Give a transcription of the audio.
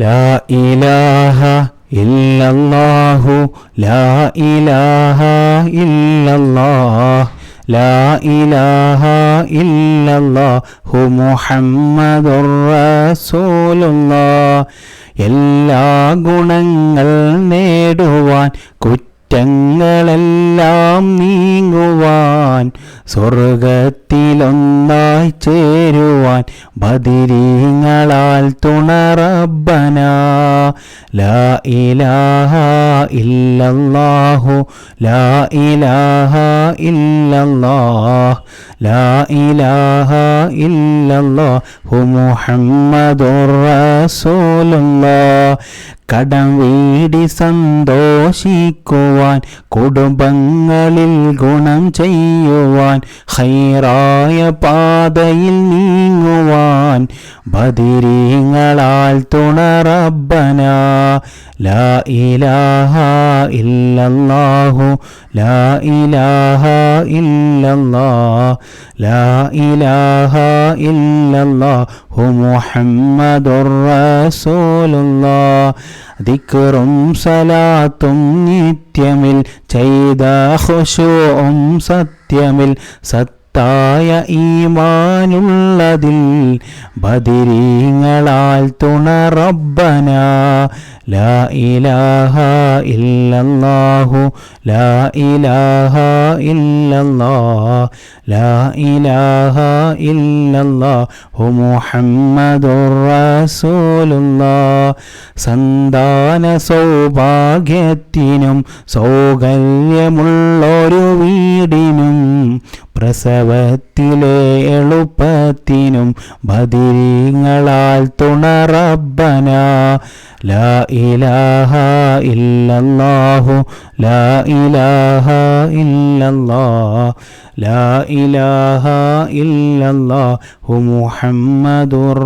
ലാ ഇലാഹ ഇല്ലല്ലാഹു ലാ ഇലാഹ ഇല്ലല്ലാഹ് ലാ ഇലാഹ ഇല്ലല്ലാഹു മുഹമ്മദുർ റസൂലുള്ളാഹ്. എല്ലാ ഗുണങ്ങൾ നേടുവാൻ കുറ്റങ്ങളെല്ലാം നീങ്ങുവാൻ സ്വർഗത്തിലൊന്നായി ചേരുവാൻ ബദിരീങ്ങളാൽ തുണറബന ലാ ഇലാഹ ഇല്ലല്ലാഹു ലാ ഇലാഹ ഇല്ലല്ലാഹ് ലാ ഇലാഹ ഇല്ലല്ലാഹു മുഹമ്മദുർ റസൂലുള്ളാഹ്. കടം വീടി സന്തോഷിക്കുവാൻ കുടുംബങ്ങളിൽ ഗുണം ചെയ്യുവാൻ ഹൈറായ പാതയിൽ നീങ്ങുവാൻ ബദിരീങ്ങളാൽ തുണറബന ലാ ഇലാഹ ഇല്ലല്ലാഹു ലാ ഇലാഹ ഇല്ലല്ലാഹ് ലാ ഇലാഹ ഇല്ലല്ലാഹു മുഹമ്മദുർ റസൂലുള്ളാഹ്. ദിക്റും സലാത്തും നിത്യമിൽ ചെയ്ത ഖുശൂഉം സത്യമിൽ സത്തായ ഈമാനുള്ളതിൽ ബദിരീങ്ങളാൽ തുണ റബ്ബന. ലാ ഇലാഹ ഇല്ലല്ലാഹു ലാ ഇലാഹ ഇല്ലല്ലാ ലാ ഇലാഹ ഇല്ലല്ലാഹു മുഹമ്മദുർ റസൂലുള്ളാ. സന്താന സൗഭാഗ്യത്തിനും സൗകര്യമുള്ള പ്രസവത്തിലെ എളുപ്പത്തിനും ബദിരിങ്ങളാൽ തുണറബന ലാ ഇലാഹ ഇല്ലല്ലാഹു ലാ ഇലാഹ ഇല്ലല്ലാഹ് ലാ ഇലാഹ ഇല്ലല്ലാഹു മുഹമ്മദുർ